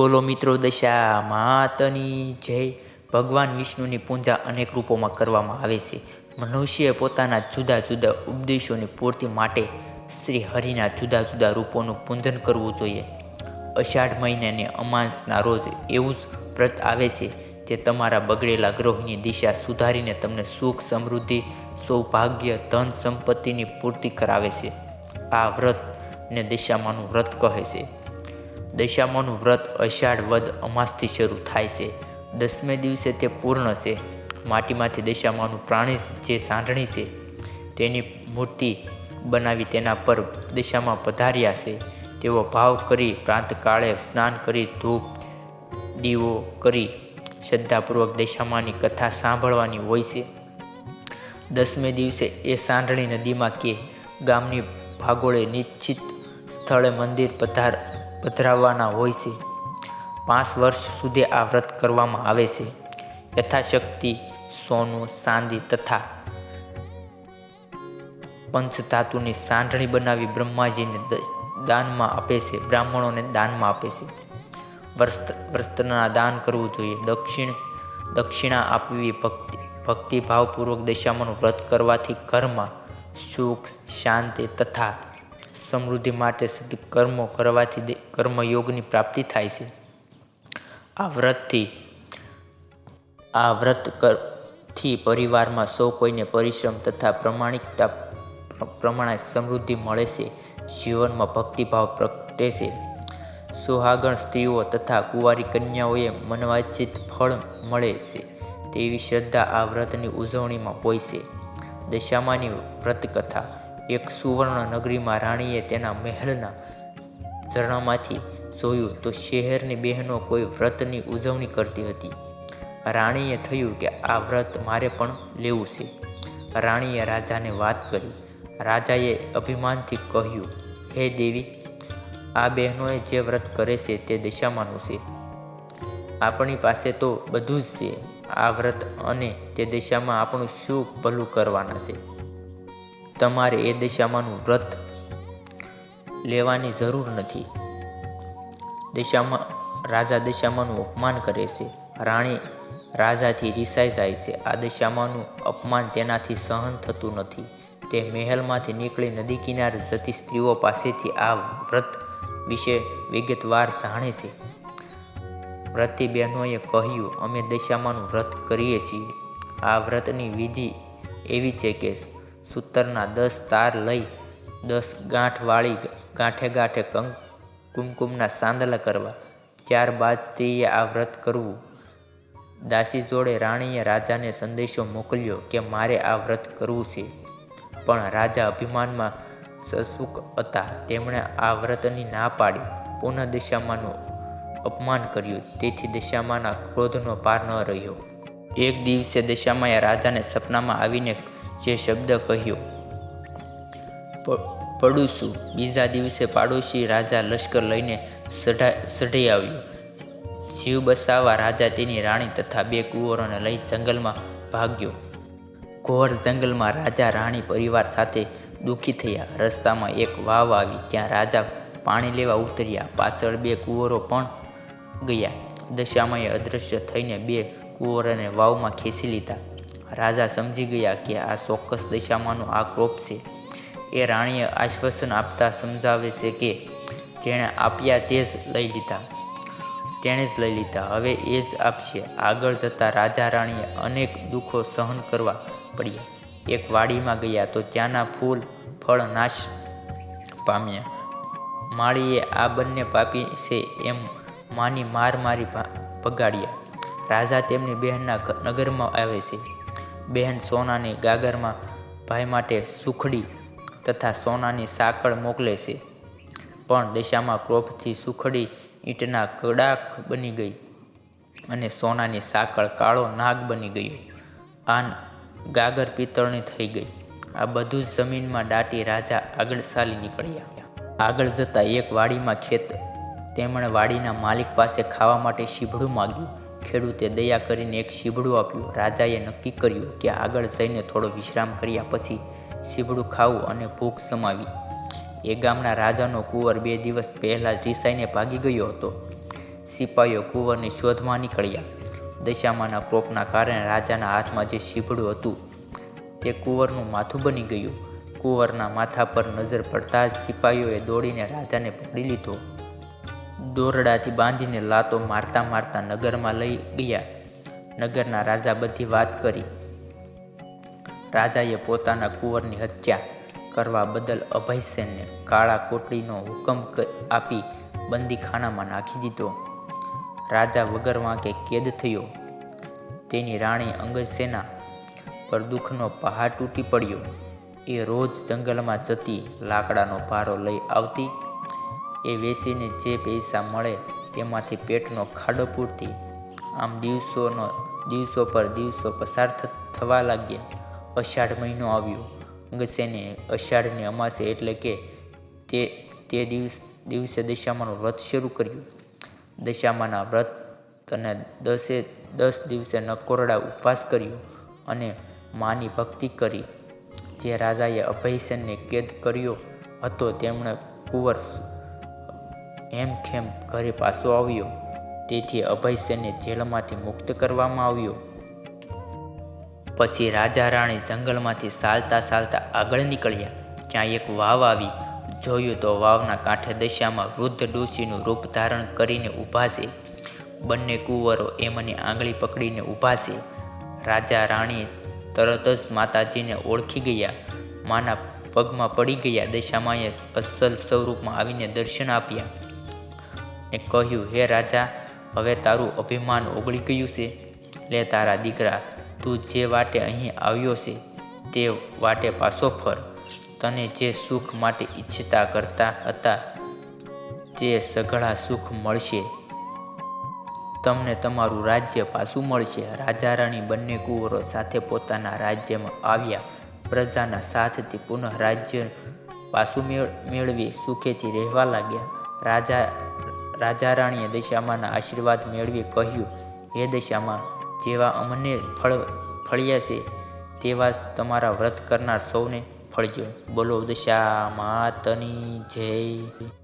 બોલો મિત્રો દશા માતની જય. ભગવાન વિષ્ણુની પૂજા અનેક રૂપોમાં કરવામાં આવે છે. મનુષ્યએ પોતાના જુદા જુદા ઉપદેશોની પૂર્તિ માટે શ્રી હરિના જુદા જુદા રૂપોનું પૂજન કરવું જોઈએ. અષાઢ મહિનાને અમાસના રોજ એવું જ વ્રત આવે છે જે તમારા બગડેલા ગ્રહોની દિશા સુધારીને તમને સુખ, સમૃદ્ધિ, સૌભાગ્ય, ધન સંપત્તિની પૂર્તિ કરાવે છે. આ વ્રતને દિશામાંનું વ્રત કહે છે. દશામાનું વ્રત અષાઢ વદ અમાસથી શરૂ થાય છે. દસમે દિવસે તે પૂર્ણ છે. માટીમાંથી દશામાનું પ્રાણી જે સાંઢણી છે, તેની મૂર્તિ બનાવી તેના પર દશામાં પધાર્યા છે. તેવો ભાવ કરી પ્રાંતકાળે સ્નાન કરી, ધૂપ દીવો કરી શ્રદ્ધાપૂર્વક દશામાની કથા સાંભળવાની હોય છે. દસમે દિવસે એ સાંઢણી નદીમાં કે ગામની ભાગોળે નિશ્ચિત સ્થળે મંદિર પધાર પધરાવવાના હોય છે. પાંચ વર્ષ સુધી આ વ્રત કરવામાં આવે છે. યથાશક્તિ, સોનું, ચાંદી તથા પંચધાતુની સાંઢણી બનાવી બ્રહ્માજીને દાનમાં આપે છે. બ્રાહ્મણોને દાનમાં આપે છે. વ્રત વ્રતના દાન કરવું જોઈએ. દક્ષિણ, દક્ષિણા આપવી ભક્તિ, ભક્તિભાવપૂર્વક દશામાનું વ્રત કરવાથી ઘરમાં સુખ, શાંતિ તથા સમૃદ્ધિ માટે કર્મો કરવાથી કર્મયોગની પ્રાપ્તિ થાય છે. આ વ્રતથી, આ વ્રત કરથી પરિવારમાં સૌ કોઈને પરિશ્રમ તથા પ્રમાણિકતા પ્રમાણે સમૃદ્ધિ મળે છે. જીવનમાં ભક્તિભાવ પ્રગટે છે. સુહાગણ સ્ત્રીઓ તથા કુંવારી કન્યાઓએ મનવાંછિત ફળ મળે છે. તેવી શ્રદ્ધા આ વ્રતની ઉજવણીમાં હોય છે. દશામાની વ્રતકથા. એક સુવર્ણ નગરીમાં રાણીએ તેના મહેલના ઝરણામાંથી જોયું તો શહેરની બહેનો કોઈ વ્રતની ઉજવણી કરતી હતી. રાણીએ થયું કે આ વ્રત મારે પણ લેવું છે. રાણીએ રાજાને વાત કરી. રાજાએ અભિમાનથી કહ્યું, હે દેવી, આ બહેનોએ જે વ્રત કરે છે તે દશામાનું છે. આપણી પાસે તો બધું જ છે. આ વ્રત અને તે દિશામાં આપણું શું ભલું કરવાના છે? તમારે એ દશામાંનું વ્રત લેવાની જરૂર નથી. દશામાં, રાજા દશામાનું અપમાન કરે છે. રાણી રાજાથી રિસાઈ જાય છે. આ દશામાનું અપમાન તેનાથી સહન થતું નથી. તે મહેલમાંથી નીકળી નદી કિનારે જતી સ્ત્રીઓ પાસેથી આ વ્રત વિશે વિગતવાર જાણે છે. વ્રતી બહેનોએ કહ્યું, અમે દશામાનું વ્રત કરીએ છીએ. આ વ્રતની વિધિ એવી છે કે સૂતરના દસ તાર લઈ દસ ગાંઠ વાળી ગાંઠે ગાંઠે કંક કુમકુમના સાંદલા કરવા. ત્યારબાદ સ્ત્રીએ આ વ્રત કરવું. દાસી જોડે રાણીએ રાજાને સંદેશો મોકલ્યો કે મારે આ વ્રત કરવું છે. પણ રાજા અભિમાનમાં સસુક હતા. તેમણે આ વ્રતની ના પાડી. પુનઃ દશામાનું અપમાન કર્યું. તેથી દશામાના ક્રોધનો પાર ન રહ્યો. એક દિવસે દશામાએ રાજાને સપનામાં આવીને જે શબ્દ કહ્યો. પડું છું બીજા દિવસે પાડોશી રાજા લશ્કર લઈને સઢા સઢી આવ્યો. શિવ બસાવા રાજા તેની રાણી તથા બે કુંવરોને લઈ જંગલમાં ભાગ્યો. ઘોર જંગલમાં રાજા, રાણી પરિવાર સાથે દુઃખી થયા. રસ્તામાં એક વાવ આવી. ત્યાં રાજા પાણી લેવા ઉતર્યા. પાછળ બે કુંવરો પણ ગયા. દશામાંએ અદૃશ્ય થઈને બે કુંવરોને વાવમાં ખેંચી લીધા. રાજા સમજી ગયા કે આ ચોક્કસ દિશામાંનો આ ક્રોપ છે. એ રાણીએ આશ્વાસન આપતા સમજાવે છે કે જેણે આપ્યા તે જ લઈ લીધા. તેણે જ લઈ લીધા. હવે એ જ આપશે. આગળ જતાં રાજા રાણીએ અનેક દુઃખો સહન કરવા પડ્યા. એક વાડીમાં ગયા તો ત્યાંના ફૂલ, ફળ નાશ પામ્યા. માળીએ આ બંને પાપી છે એમ માની માર મારી પગાડ્યા. રાજા તેમની બહેનના નગરમાં આવે છે. બહેન સોનાની ગાગરમાં ભાઈ માટે સુખડી તથા સોનાની સાંકળ મોકલે છે. પણ દિશામાં ક્રોપથી સુખડી ઈંટના કડાક બની ગઈ અને સોનાની સાંકળ કાળો નાગ બની ગયો. આ ગાગર પિત્તળની થઈ ગઈ. આ બધું જ જમીનમાં દાટી રાજા આગળ ચાલી નીકળ્યા. આગળ જતાં એક વાડીમાં ખેત તેમણે વાડીના માલિક પાસે ખાવા માટે શીભડું માગ્યું. ખેડૂતે દયા કરીને એક શીભડું આપ્યું. રાજાએ નક્કી કર્યું કે આગળ જઈને થોડો વિશ્રામ કર્યા પછી શીબડું ખાવું અને ભૂખ સમાવી. એ ગામના રાજાનો કુંવર બે દિવસ પહેલાં રિસાઈને ભાગી ગયો હતો. સિપાહીઓ કુંવરની શોધમાં નીકળ્યા. દશામાના ક્રોપના કારણે રાજાના હાથમાં જે શીભડું હતું, તે કુંવરનું માથું બની ગયું. કુંવરના માથા પર નજર પડતા જ સિપાહીઓએ દોડીને રાજાને પકડી લીધો. દોરડાથી બાંધીને લાતો મારતા મારતા નગરમાં લઈ ગયા. નગરના રાજા બધી વાત કરી. રાજાએ પોતાના કુંવરની હત્યા કરવા બદલ અભયસેનને કાળા કોટડીનો હુકમ આપી બંદીખાનામાં નાખી દીધો. રાજા વગર વાંકે કેદ થયો. તેની રાણી અંગસેના પર દુઃખનો પહાડ તૂટી પડ્યો. એ રોજ જંગલમાં જતી લાકડાનો ભારો લઈ આવતી એ વેચીને જે પૈસા મળે તેમાંથી પેટનો ખાડો પૂરતી. આમ દિવસોનો, દિવસો પર દિવસો પસાર થવા લાગ્યા. અષાઢ મહિનો આવ્યો. અંગસેને અષાઢની અમાસે એટલે કે તે તે દિવસ, દિવસે દશામાનું વ્રત શરૂ કર્યું. દશામાના વ્રત અને દસે, દસ દિવસે નકોરડા ઉપવાસ કર્યો અને માની ભક્તિ કરી. જે રાજાએ અભયસેનને કેદ કર્યો હતો, તેમણે કુંવર હેમખેમ ઘરે પાછો આવ્યો. તેથી અભયસેનને જેલમાંથી મુક્ત કરવામાં આવ્યો. પછી રાજા રાણી જંગલમાંથી ચાલતા ચાલતા આગળ નીકળ્યા. ત્યાં એક વાવ આવી. જોયું તો વાવના કાંઠે દશામાં વૃદ્ધ ડોશીનું રૂપ ધારણ કરીને ઊભા છે. બંને કુંવરો એમની આંગળી પકડીને ઊભા છે. રાજા રાણી તરત જ માતાજીને ઓળખી ગયા. માના પગમાં પડી ગયા. દશામાએ અસલ સ્વરૂપમાં આવીને દર્શન આપ્યા. ને કહ્યું, હે રાજા, હવે તારું અભિમાન ઓગળી ગયું છે. લે તારા દીકરા, તું જે વાટે અહીં આવ્યો છે, તે વાટે પાછો ફર. તને જે સુખ માટે ઈચ્છતા કરતા હતા, તે સઘળા સુખ મળશે. તમને તમારું રાજ્ય પાછું મળશે. રાજા રાણી બંને કુંવરો સાથે પોતાના રાજ્યમાં આવ્યા. પ્રજાના સાથથી પુનઃ રાજ્ય પાછું મેળ, મેળવી સુખેથી રહેવા લાગ્યા. રાજા રાજા રાણીએ દશામાના આશીર્વાદ મેળવી કહ્યું, હે દશામાં, જેવા અમને ફળ ફળ્યા છે, તેવા જ તમારા વ્રત કરનાર સૌને ફળજો. બોલો દશા માતની જય.